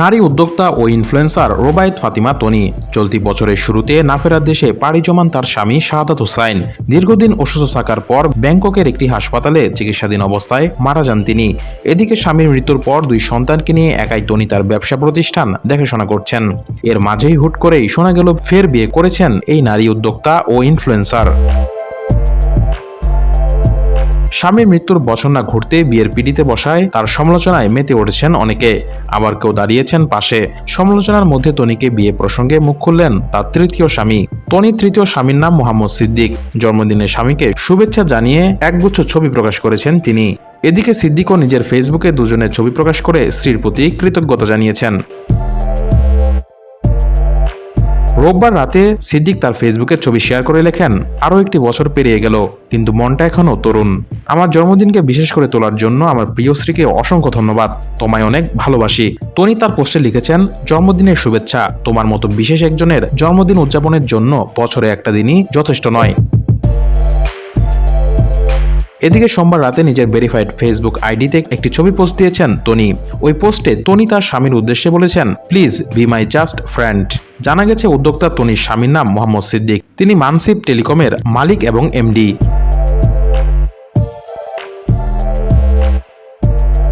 নারী উদ্যোক্তা ও ইনফ্লুয়েন্সার রোবায়েত ফাতিমা তনি। চলতি বছরের শুরুতে নাফেরার দেশে পাড়ি জমান তার স্বামী শাহাদাত হুসাইন। দীর্ঘদিন অসুস্থ থাকার পর ব্যাংককের একটি হাসপাতালে চিকিৎসাধীন অবস্থায় মারা যান তিনি। এদিকে স্বামীর মৃত্যুর পর দুই সন্তানকে নিয়ে একাই তনি তার ব্যবসা প্রতিষ্ঠান দেখাশোনা করছেন। এর মাঝেই হুট করেই শোনা গেল, ফের বিয়ে করেছেন এই নারী উদ্যোক্তা ও ইনফ্লুয়েন্সার স্বামীর মৃত্যুর বছর না ঘুরতে বিয়ের পিড়িতে বসায় তার সমালোচনায় মেতে উঠেছেন অনেকে। আবার কেউ দাঁড়িয়েছেন পাশে। সমালোচনার মধ্যে তনিকে বিয়ে প্রসঙ্গে মুখ খুললেন তার তৃতীয় স্বামী। তনির তৃতীয় স্বামীর নাম মোহাম্মদ সিদ্দিক। জন্মদিনে স্বামীকে শুভেচ্ছা জানিয়ে একগুচ্ছ ছবি প্রকাশ করেছেন তিনি। এদিকে সিদ্দিকও নিজের ফেসবুকে দুজনের ছবি প্রকাশ করে স্ত্রীর প্রতি কৃতজ্ঞতা জানিয়েছেন। রোববার রাতে সিদ্দিক তার ফেসবুকের ছবি শেয়ার করে লেখেন আরও একটি বছর পেরিয়ে গেল, কিন্তু মনটা এখনও তরুণ। আমার জন্মদিনকে বিশেষ করে তোলার জন্য আমার প্রিয় স্ত্রীকে অসংখ্য ধন্যবাদ, তোমায় অনেক ভালোবাসি। তনি তার পোস্টে লিখেছেন, জন্মদিনের শুভেচ্ছা, তোমার মতো বিশেষ একজনের জন্মদিন উদযাপনের জন্য বছরে একটা দিনই যথেষ্ট নয়। এদিকে সোমবার রাতে নিজের ভেরিফাইড ফেসবুক আইডিতে একটি ছবি পোস্ট দিয়েছেন তনি ওই পোস্টে তনি তার স্বামীর উদ্দেশ্যে বলেছেন please be my just friend জানা গেছে, উদ্যোক্তা তনির স্বামীর নাম মোহাম্মদ সিদ্দিক। তিনি মানসিব টেলিকমের মালিক এবং এমডি